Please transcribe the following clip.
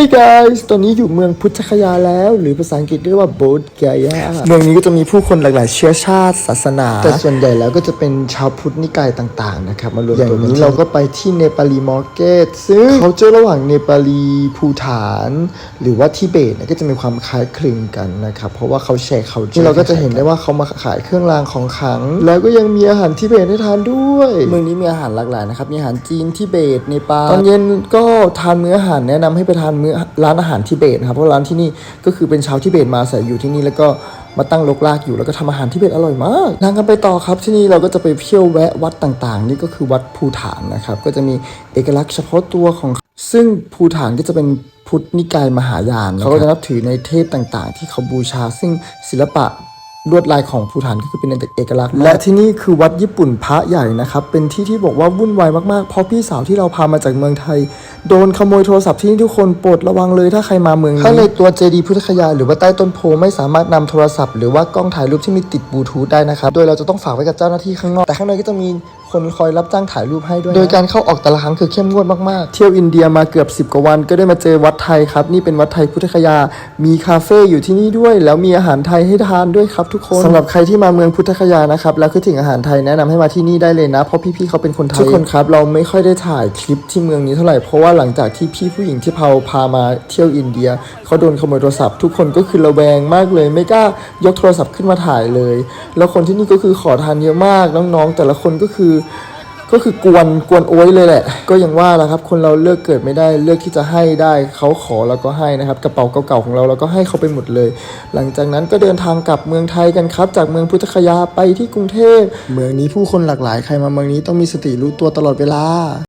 Hey guys ตอนนี้อยู่เมืองพุทธคยาแล้ว หรือภาษาอังกฤษเรียกว่าโบสกายาเมืองนี้ก็จะมีผู้คนหลากหลายเชื้อชาติศาสนา แต่ส่วนใหญ่แล้วก็จะเป็นชาวพุทธนิกายต่างๆนะครับมารวมตัวกันอย่างนี้เราก็ไปที่เนปาลีมาร์เก็ตซึ่งเขาเจอระหว่างเนปาลีภูฐาน หรือว่าทิเบตเนี่ยก็จะมีความคล้ายคลึงกันนะครับเพราะว่าเขาแชร์เขาที่เราก็จะเห็นได้ว่าเขามาขายเครื่องรางของขลัง แล้วก็ยังมีอาหารทิเบตให้ทานด้วย เมืองนี้มีอาหารหลากหลายนะครับมีอาหารจีนทิเบตเนปาลตอนเย็นก็ทานมื้ออาหารแนะนำให้ไปทานมื้อร้านอาหารทิเบตนะครับเพราะร้านที่นี่ก็คือเป็นชาวทิเบตมาอาศัยอยู่ที่นี่แล้วก็มาตั้งรกรากอยู่แล้วก็ทำอาหารทิเบตอร่อยมากทางกันไปต่อครับที่นี่เราก็จะไปเที่ยวแวะวัดต่างๆ นี่ก็คือวัดภูฐานนะครับก็จะมีเอกลักษณ์เฉพาะตัวของซึ่งภูฐานก็จะเป็นพุทธนิกายมหายานเขาก็จะนับถือในเทพต่างๆ ที่เขาบูชา ซึ่งศิลปะลวดลายของภูฐานก็คือเป็นเอกลักษณ์ และที่นี่คือวัดญี่ปุ่นพระใหญ่นะครับ เป็นที่ที่บอกว่าวุ่นวายมากๆ เพราะพี่สาวที่เราพามาจากเมืองไทยโดนขโมยโทรศัพท์ที่นี่ทุกคนโปรดระวังเลยถ้าใครมาเมืองนี้ข้างในตัวเจดีย์พุทธคยา หรือว่าใต้ต้นโพไม่สามารถนำโทรศัพท์หรือว่ากล้องถ่ายรูปที่มีติดบลูทูธได้นะครับ โดยเราจะต้องฝากไว้กับเจ้าหน้าที่ข้างนอก แต่ข้างในก็จะมีคนคอยรับจ้างถ่ายรูปให้ด้วยนะโดยการเข้าออกแต่ละครั้งคือเข้มงวดมากๆ เที่ยวอินเดียมาเกือบ 10 กว่าวันก็ได้มาเจอวัดไทยครับ นี่เป็นวัดไทยพุทธคยา มีคาเฟ่อยู่ที่นี่ด้วย แล้วมีอาหารไทยให้ทานด้วยครับทุกคนสำหรับใครที่มาเมืองพุทธคยานะครับแล้วคิดถึงอาหารไทยแนะนำให้มาที่นี่ได้เลยนะ เพราะพี่ๆเขาเป็นคนไทยทุกคนครับเราไม่ค่อยได้ถ่ายคลิปที่เมืองนี้เท่าไหร่เพราะว่าว่าหลังจากที่พี่ผู้หญิงที่เผาพามาเที่ยวอินเดียเขาโดนขโมยโทรศัพท์ทุกคนก็คือระแวงมากเลย ไม่กล้ายกโทรศัพท์ขึ้นมาถ่ายเลย แล้วคนที่นี่ก็คือขอทานเยอะมากน้องๆ แต่ละคนก็คือก็คือกวนกวนโอ้ยเลยแหละ ก็อย่างว่าแหละครับ คนเราเลือกเกิดไม่ได้เลือกที่จะให้ได้เขาขอแล้วก็ให้นะครับ กระเป๋าเก่าๆของเราเราก็ให้เขาไปหมดเลย หลังจากนั้นก็เดินทางกลับเมืองไทยกันครับ จากเมืองพุทธคยาไปที่กรุงเทพเมืองนี้ผู้คนหลากหลายใครมาเมืองนี้ต้องมีสติรู้ตัวตลอดเวลา